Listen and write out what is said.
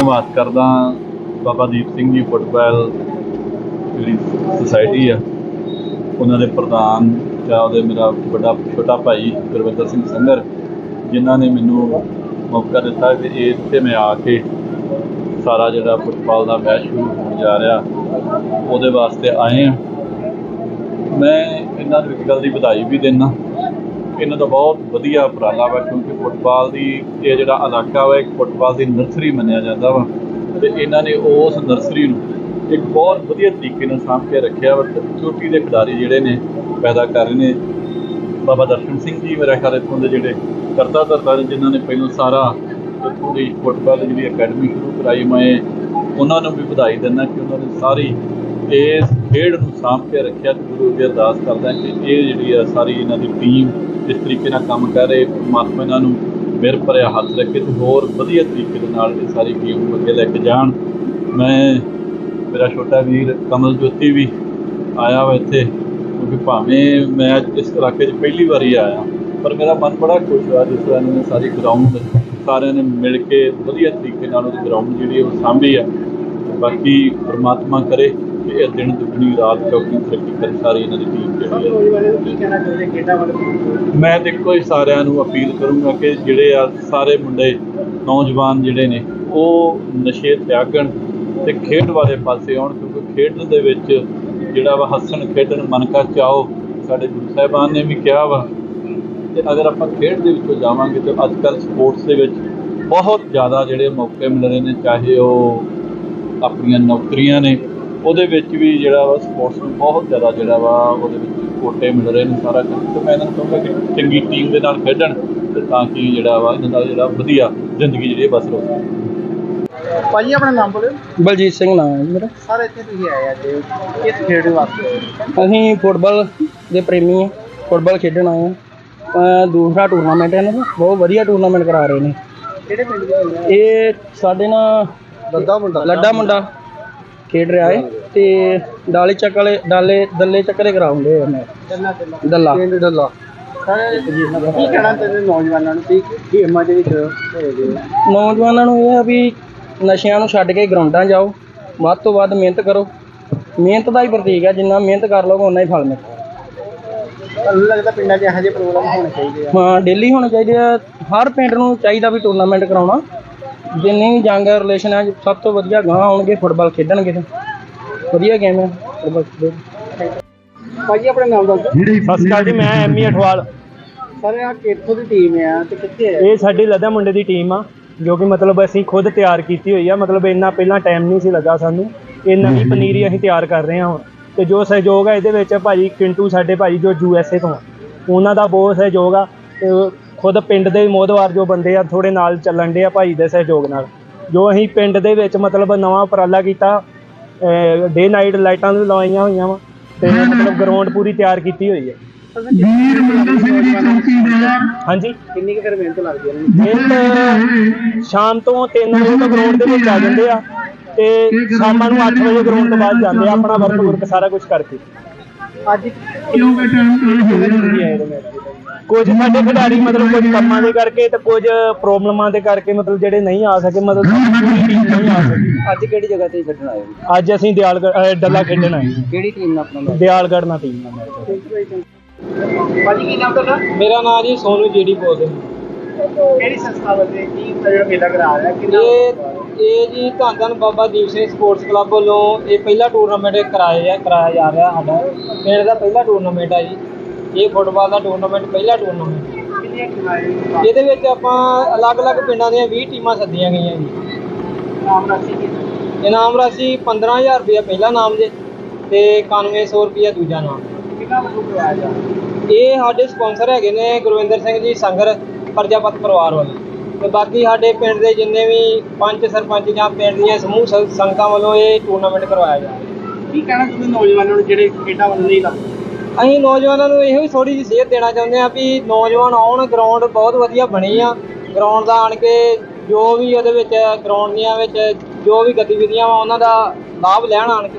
ਧੰਨਵਾਦ ਕਰਦਾ ਬਾਬਾ ਦੀਪ ਸਿੰਘ ਜੀ ਫੁੱਟਬਾਲ ਜਿਹੜੀ ਸੁਸਾਇਟੀ ਆ, ਉਹਨਾਂ ਦੇ ਪ੍ਰਧਾਨ ਜਾਂ ਉਹਦੇ ਮੇਰਾ ਵੱਡਾ ਛੋਟਾ ਭਾਈ ਗੁਰਵਿੰਦਰ ਸਿੰਘ ਸੰਗਰ, ਜਿਨ੍ਹਾਂ ਨੇ ਮੈਨੂੰ ਮੌਕਾ ਦਿੱਤਾ ਕਿ ਇੱਥੇ ਮੈਂ ਆ ਕੇ ਸਾਰਾ ਜਿਹੜਾ ਫੁੱਟਬਾਲ ਦਾ ਮੈਚ ਸ਼ੁਰੂ ਹੋਣ ਜਾ ਰਿਹਾ, ਉਹਦੇ ਵਾਸਤੇ ਆਏ ਆ ਮੈਂ ਇਹਨਾਂ ਨੂੰ ਇੱਕ ਗੱਲ ਦੀ ਵਧਾਈ ਵੀ ਦਿੰਦਾ ਇਹਨਾਂ ਦਾ ਬਹੁਤ ਵਧੀਆ ਉਪਰਾਲਾ ਵਾ, ਕਿਉਂਕਿ ਫੁੱਟਬਾਲ ਦੀ ਇਹ ਜਿਹੜਾ ਇਲਾਕਾ ਵਾ, ਇੱਕ ਫੁੱਟਬਾਲ ਦੀ ਨਰਸਰੀ ਮੰਨਿਆ ਜਾਂਦਾ ਵਾ। ਤੇ ਇਹਨਾਂ ਨੇ ਉਸ ਨਰਸਰੀ ਨੂੰ ਇੱਕ ਬਹੁਤ ਵਧੀਆ ਤਰੀਕੇ ਨਾਲ ਸਾਂਭ ਕੇ ਰੱਖਿਆ ਵਾ ਤੇ ਚੋਟੀ ਦੇ ਖਿਡਾਰੀ ਜਿਹੜੇ ਨੇ, ਪੈਦਾ ਕਰ ਰਹੇ ਨੇ। ਬਾਬਾ ਦਰਸ਼ਨ ਸਿੰਘ ਜੀ ਮੇਰਾ ਖਿਆਲ ਇੱਥੋਂ ਦੇ ਜਿਹੜੇ ਕਰਤਾ ਧਰਤਾ ਨੇ, ਜਿਨ੍ਹਾਂ ਨੇ ਪਹਿਲਾਂ ਸਾਰਾ ਇੱਥੋਂ ਫੁੱਟਬਾਲ ਜਿਹੜੀ ਅਕੈਡਮੀ ਸ਼ੁਰੂ ਕਰਾਈ ਮੈਂ, ਉਹਨਾਂ ਨੂੰ ਵੀ ਵਧਾਈ ਦਿੰਦਾ ਕਿ ਉਹਨਾਂ ਨੇ ਸਾਰੀ ਇਸ ਖੇਡ ਨੂੰ ਸਾਂਭ ਕੇ ਰੱਖਿਆ ਤੇ ਗੁਰੂ ਅੱਗੇ ਅਰਦਾਸ ਕਰਦਾ ਕਿ ਇਹ ਜਿਹੜੀ ਆ ਸਾਰੀ ਇਹਨਾਂ ਦੀ ਟੀਮ ਇਸ ਤਰੀਕੇ ਨਾਲ ਕੰਮ ਕਰ ਰਹੇ ਪਰਮਾਤਮਾ ਇਹਨਾਂ ਨੂੰ ਮਿਹਰ ਭਰਿਆ ਹੱਥ ਰੱਖੇ ਤੇ ਹੋਰ ਵਧੀਆ ਤਰੀਕੇ ਦੇ ਨਾਲ ਇਹ ਸਾਰੀ ਗੇਮ ਨੂੰ ਅੱਗੇ ਲੈ ਕੇ ਜਾਣ। ਮੈਂ, ਮੇਰਾ ਛੋਟਾ ਵੀਰ ਕਮਲ ਜੋਤੀ ਵੀ ਆਇਆ ਵਾ ਇੱਥੇ ਕਿਉਂਕਿ ਭਾਵੇਂ ਮੈਂ ਇਸ ਇਲਾਕੇ 'ਚ ਪਹਿਲੀ ਵਾਰੀ ਆਇਆ, ਪਰ ਮੇਰਾ ਮਨ ਬੜਾ ਖੁਸ਼ ਹੋਇਆ ਜਿਸ ਤਰ੍ਹਾਂ ਇਹਨਾਂ ਨੇ ਸਾਰੀ ਗਰਾਊਂਡ ਸਾਰਿਆਂ ਨੇ ਮਿਲ ਕੇ ਵਧੀਆ ਤਰੀਕੇ ਨਾਲ ਉਹ ਗਰਾਊਂਡ ਜਿਹੜੀ ਉਹ ਸਾਂਭੀ ਆ। ਬਾਕੀ ਪਰਮਾਤਮਾ ਕਰੇ। ਕਿ ਇਹ ਦਿਨ ਦੁਗਣੀ, ਰਾਤ ਚੌਕੀ ਤਰੱਕੀ ਕਰਨ ਸਾਰੀ ਇਹਨਾਂ ਦੀ ਟੀਮ ਜਿਹੜੀ ਹੈ ਮੈਂ ਦੇਖੋ ਇੱਕੋ ਹੀ ਸਾਰਿਆਂ ਨੂੰ ਅਪੀਲ ਕਰੂੰਗਾ ਕਿ ਜਿਹੜੇ ਆ ਸਾਰੇ ਮੁੰਡੇ, ਨੌਜਵਾਨ ਜਿਹੜੇ ਨੇ, ਉਹ ਨਸ਼ੇ ਤਿਆਗਣ ਤੇ ਖੇਡ ਵਾਲੇ ਪਾਸੇ ਆਉਣ ਕਿਉਂਕਿ ਖੇਡ ਦੇ ਵਿੱਚ ਜਿਹੜਾ ਵਾ ਹੱਸਣ, ਖੇਡਣ, ਮਨ ਕਾ ਚਾਓ, ਸਾਡੇ ਗੁਰੂ ਸਾਹਿਬਾਨ ਨੇ ਵੀ ਕਿਹਾ ਵਾ ਤੇ ਅਗਰ ਆਪਾਂ ਖੇਡ ਦੇ ਵਿੱਚੋਂ ਜਾਵਾਂਗੇ ਤੇ ਅੱਜ ਕੱਲ੍ਹ ਸਪੋਰਟਸ ਦੇ ਵਿੱਚ ਬਹੁਤ ਜ਼ਿਆਦਾ ਜਿਹੜੇ ਮੌਕੇ ਮਿਲ ਰਹੇ ਨੇ, ਚਾਹੇ ਉਹ ਆਪਣੀਆਂ ਨੌਕਰੀਆਂ ਨੇ ਉਹਦੇ ਵਿੱਚ ਵੀ ਜਿਹੜਾ ਵਾ ਸਪੋਰਟਸ ਨੂੰ ਬਹੁਤ ਜ਼ਿਆਦਾ ਜਿਹੜਾ ਵਾ ਉਹਦੇ ਵਿੱਚ ਕੋਟੇ ਮਿਲ ਰਹੇ ਨੇ ਸਾਰਾ ਕੁਝ ਤੇ ਮੈਂ ਇਹਨਾਂ ਨੂੰ ਕਹੂੰਗਾ ਕਿ ਚੰਗੀ ਟੀਮ ਦੇ ਨਾਲ ਖੇਡਣ ਤੇ ਤਾਂ ਕਿ ਜਿਹੜਾ ਵਾ ਇਹਨਾਂ ਦਾ ਜਿਹੜਾ ਵਧੀਆ ਜ਼ਿੰਦਗੀ ਜਿਹੜੀ ਬਸਰ ਹੋ ਸਕੇ ਭਾਜੀ ਆਪਣਾ ਨਾਮ ਬੋਲਿਓ। ਬਲਜੀਤ ਸਿੰਘ ਨਾਮ ਹੈ ਜੀ ਮੇਰਾ। ਸਰ ਇੱਥੇ ਤੁਸੀਂ ਆਏ ਅੱਜ ਕਿਸ ਖੇਡ ਵਾਸਤੇ? ਅਸੀਂ ਫੁੱਟਬਾਲ ਦੇ ਪ੍ਰੇਮੀ ਹਾਂ ਫੁੱਟਬਾਲ ਖੇਡਣ ਆਏ ਹਾਂ ਦੂਸਰਾ ਟੂਰਨਾਮੈਂਟ ਹੈ ਇਹਨਾਂ ਦਾ ਬਹੁਤ ਵਧੀਆ ਟੂਰਨਾਮੈਂਟ ਕਰਾ ਰਹੇ ਨੇ। ਕਿਹੜੇ ਪਿੰਡ ਦੇ? ਇਹ ਸਾਡੇ ਨਾਲ ਲੱਦਾ ਮੁੰਡਾ। ਲੱਡਾ ਮੁੰਡਾ ਖੇਡ ਰਿਹਾ ਹੈ ਤੇ ਡਾਲੇ ਚੱਕ ਵਾਲੇ ਡਾਲੇ ਦੱਲੇ ਚੱਕ ਵਾਲੇ ਗਰਾਉਂਡ ਹੈ ਉਹਨਾਂ ਚੱਲਣਾ ਚੱਲਣਾ ਦੱਲਾ ਪਿੰਡ ਸਰ ਕੀ ਕਹਿਣਾ ਚਾਹੁੰਦੇ ਨੌਜਵਾਨਾਂ ਨੂੰ? ਕੀ ਗੇਮਾਂ ਦੇ ਵਿੱਚ ਨੌਜਵਾਨਾਂ ਨੂੰ ਇਹ ਆ ਵੀ ਨਸ਼ਿਆਂ ਨੂੰ ਛੱਡ ਕੇ ਗਰਾਊਂਡਾਂ ਜਾਓ। ਵੱਧ ਤੋਂ ਵੱਧ ਮਿਹਨਤ ਕਰੋ। ਮਿਹਨਤ ਦਾ ਹੀ ਪ੍ਰਤੀਕ ਹੈ ਜਿੰਨਾ ਮਿਹਨਤ ਕਰ ਲੋਗੇ ਉਨਾ ਹੀ ਫਲ ਮਿਲੇਗਾ ਤੁਹਾਨੂੰ ਲੱਗਦਾ ਪਿੰਡਾਂ 'ਚ ਇਹੋ ਜਿਹੇ ਪ੍ਰੋਗਰਾਮ ਹੋਣੇ ਚਾਹੀਦੇ ਆ? ਹਾਂ ਡੇਲੀ ਹੋਣੇ ਚਾਹੀਦੇ ਆ। ਹਰ ਪਿੰਡ ਨੂੰ ਚਾਹੀਦਾ ਵੀ ਟੂਰਨਾਮੈਂਟ ਕਰਾਉਣਾ। ਜਿੰਨੀ ਵੀ ਜੰਗ ਰਿਲੇਸ਼ਨ ਹੈ ਸਭ ਤੋਂ ਵਧੀਆ ਗਾਂ ਆਉਣਗੇ ਫੁੱਟਬਾਲ ਖੇਡਣਗੇ। ਤੇ ਵਧੀਆ ਗੇਮ ਹੈ ਭਾਜੀ ਆਪਣਾ ਨਾਮ ਦੱਸ ਦਿਓ। ਸਤਿ ਸ਼੍ਰੀ ਅਕਾਲ ਜੀ ਮੈਂ ਐਮੀ ਅਠਵਾਲ। ਸਰ ਆ ਕਿੱਥੋਂ ਦੀ ਟੀਮ ਆ? ਤੇ ਕਿੱਥੇ ਹੈ ਇਹ ਸਾਡੀ ਲੱਦਾ ਮੁੰਡੇ ਦੀ ਟੀਮ ਆ ਜੋ ਕਿ ਮਤਲਬ ਅਸੀਂ ਖੁਦ ਤਿਆਰ ਕੀਤੀ ਹੋਈ ਆ। ਮਤਲਬ ਇੰਨਾ ਪਹਿਲਾਂ ਟਾਈਮ ਨਹੀਂ ਸੀ ਲੱਗਾ ਸਾਨੂੰ। ਇਹ ਨਵੀਂ ਪਨੀਰੀ ਅਸੀਂ ਤਿਆਰ ਕਰ ਰਹੇ ਹਾਂ ਹੁਣ। ਤੇ ਜੋ ਸਹਿਯੋਗ ਆ ਇਹਦੇ ਵਿੱਚ ਭਾਜੀ ਕਿੰਟੂ ਸਾਡੇ ਭਾਜੀ ਜੋ ਯੂ ਐਸ ਏ ਤੋਂ ਆ। ਉਹਨਾਂ ਦਾ ਬਹੁਤ ਸਹਿਯੋਗ ਆ। ਤੇ ਉਹ ਖੁਦ ਪਿੰਡ ਦੇ ਮੋਦਵਾਰ ਜੋ ਬੰਦੇ ਆ ਥੋੜੇ ਨਾਲ ਚੱਲਣ ਦੇ ਆ ਭਾਜੀ ਦੇ ਸਹਿਯੋਗ ਨਾਲ। ਜੋ ਅਸੀਂ ਪਿੰਡ ਦੇ ਵਿੱਚ ਮਤਲਬ ਨਵਾਂ ਉਪਰਾਲਾ ਕੀਤਾ ਡੇ ਨਾਈਟ ਲਾਈਟਾਂ ਵੀ ਲਵਾਈਆਂ ਹੋਈਆਂ ਵਾ ਤੇ ਮਤਲਬ ਗਰਾਊਂਡ ਪੂਰੀ ਤਿਆਰ ਕੀਤੀ ਹੋਈ ਹੈ। ਹਾਂਜੀ। ਕਿੰਨੀ ਕੁ ਫਿਰ ਮਿਹਨਤ ਲੱਗਦੀ ਹੈ ਇਹਨਾਂ ਨੂੰ ਮਿਹਨਤ ਸ਼ਾਮ ਤੋਂ 3 ਵਜੇ ਤੋਂ ਗਰਾਊਂਡ ਦੇ ਵਿੱਚ ਆ ਜਾਂਦੇ ਆ ਤੇ ਸ਼ਾਮਾਂ ਨੂੰ 8 ਵਜੇ ਗਰਾਊਂਡ ਤੋਂ ਬਾਅਦ ਜਾਂਦੇ ਆ ਆਪਣਾ ਵਰਕ ਵਰਕ ਸਾਰਾ ਕੁਝ ਕਰਕੇ। ਅੱਜ ਕੁਝ ਸਾਡੇ ਖਿਡਾਰੀ ਮਤਲਬ ਕੁਝ ਕੰਮਾਂ ਦੇ ਕਰਕੇ ਤੇ ਕੁਝ ਪ੍ਰੋਬਲਮਾਂ ਦੇ ਕਰਕੇ ਮਤਲਬ ਜਿਹੜੇ ਨਹੀਂ ਆ ਸਕੇ ਮਤਲਬ ਸਾਡੀ ਟੀਮ ਨਹੀਂ ਆ ਸਕੀ। ਅੱਜ ਕਿਹੜੀ ਜਗ੍ਹਾ ਤੇ ਖੇਡਣ ਆਏ ਹੋ? ਅੱਜ ਅਸੀਂ ਦਿਆਲਗੜ੍ਹ ਅਹ ਡੱਲਾ ਖੇਡਣ ਆਏ ਕਿਹੜੀ ਟੀਮ ਨਾਲ ਆਪਣਾ ਦਿਆਲਗੜ੍ਹ ਨਾਲ ਟੀਮ ਨਾਲ ਮੈਚ ਭਾਜੀ ਕੀ ਨਾਮ ਤੁਹਾਡਾ? ਮੇਰਾ ਨਾਮ ਜੀ ਸੋਨੂ ਜੀਡੀ ਬੋਲ ਕਿਹੜੀ ਸੰਸਥਾ ਵੱਲੋਂ ਕੀ ਜਿਹੜਾ ਮੇਲਾ ਕਰਾ ਰਿਹਾ ਕਿੰਨਾ ਇਹ ਇਹ ਜੀ ਧੰਨ ਧੰਨ ਬਾਬਾ ਦੀਪ ਸਿੰਘ ਸਪੋਰਟਸ ਕਲੱਬ ਵੱਲੋਂ ਇਹ ਪਹਿਲਾ ਟੂਰਨਾਮੈਂਟ ਕਰਾਇਆ ਕਰਾਇਆ ਜਾ ਰਿਹਾ ਸਾਡਾ। ਪਿੰਡ ਦਾ ਪਹਿਲਾ ਟੂਰਨਾਮੈਂਟ ਹੈ ਜੀ। ਇਹ ਫੁੱਟਬਾਲ ਦਾ ਟੂਰਨਾਮੈਂਟ ਪਹਿਲਾ ਟੂਰਨਾਮੈਂਟ ਇਹਦੇ ਵਿੱਚ ਆਪਾਂ ਅਲੱਗ-ਅਲੱਗ ਪਿੰਡਾਂ ਦੀਆਂ 20 ਟੀਮਾਂ ਸੱਦੀਆਂ ਗਈਆਂ ਜੀ। ਨਾਮ ਰਾਸ਼ੀ ਕੀ? ਇਨਾਮ ਰਾਸ਼ੀ 15000 ਰੁਪਇਆ ਪਹਿਲਾ ਨਾਮ ਜੇ ਤੇ 9100 ਰੁਪਇਆ ਦੂਜਾ ਨਾਮ। ਕਿੰਨਾ ਵੱਲੋਂ ਕਰਵਾਇਆ ਜਾ ਇਹ ਸਾਡੇ ਸਪਾਂਸਰ ਹੈਗੇ ਨੇ ਗੁਰਵਿੰਦਰ ਸਿੰਘ ਜੀ ਸੰਗਰ ਪ੍ਰਜਾਪਤ ਪਰਿਵਾਰ ਵਾਲੇ। ਤੇ ਬਾਕੀ ਸਾਡੇ ਪਿੰਡ ਦੇ ਜਿੰਨੇ ਵੀ ਪੰਚ ਸਰਪੰਚ ਜਾਂ ਪਿੰਡ ਦੀਆਂ ਸਮੂਹ ਸ- ਸੰਗਤਾਂ ਵੱਲੋਂ ਇਹ ਟੂਰਨਾਮੈਂਟ ਕਰਵਾਇਆ ਜਾ ਰਿਹਾ। ਕੀ ਕਹਿਣਾ ਚਾਹੁੰਦੇ ਨੌਜਵਾਨਾਂ ਨੂੰ ਜਿਹੜੇ ਖੇਡਾਂ ਵੱਲ ਨਹੀਂ ਲੱਗਦੇ ਅਸੀਂ ਨੌਜਵਾਨਾਂ ਨੂੰ ਇਹੋ ਹੀ ਥੋੜੀ ਜਿਹੀ ਸੇਧ ਦੇਣਾ ਚਾਹੁੰਦੇ ਹਾਂ ਵੀ ਨੌਜਵਾਨ ਆਉਣ ਗਰਾਊਂਡ ਬਹੁਤ ਵਧੀਆ ਬਣੀ ਆ। ਗਰਾਊਂਡ ਦਾ ਆਣ ਕੇ ਜੋ ਵੀ ਉਹਦੇ ਵਿੱਚ ਗਰਾਊਂਡ ਦੀਆਂ ਵਿੱਚ ਜੋ ਵੀ ਗਤੀਵਿਧੀਆਂ ਵਾ ਉਹਨਾਂ ਦਾ ਲਾਭ ਲੈਣ ਆਣ ਕੇ।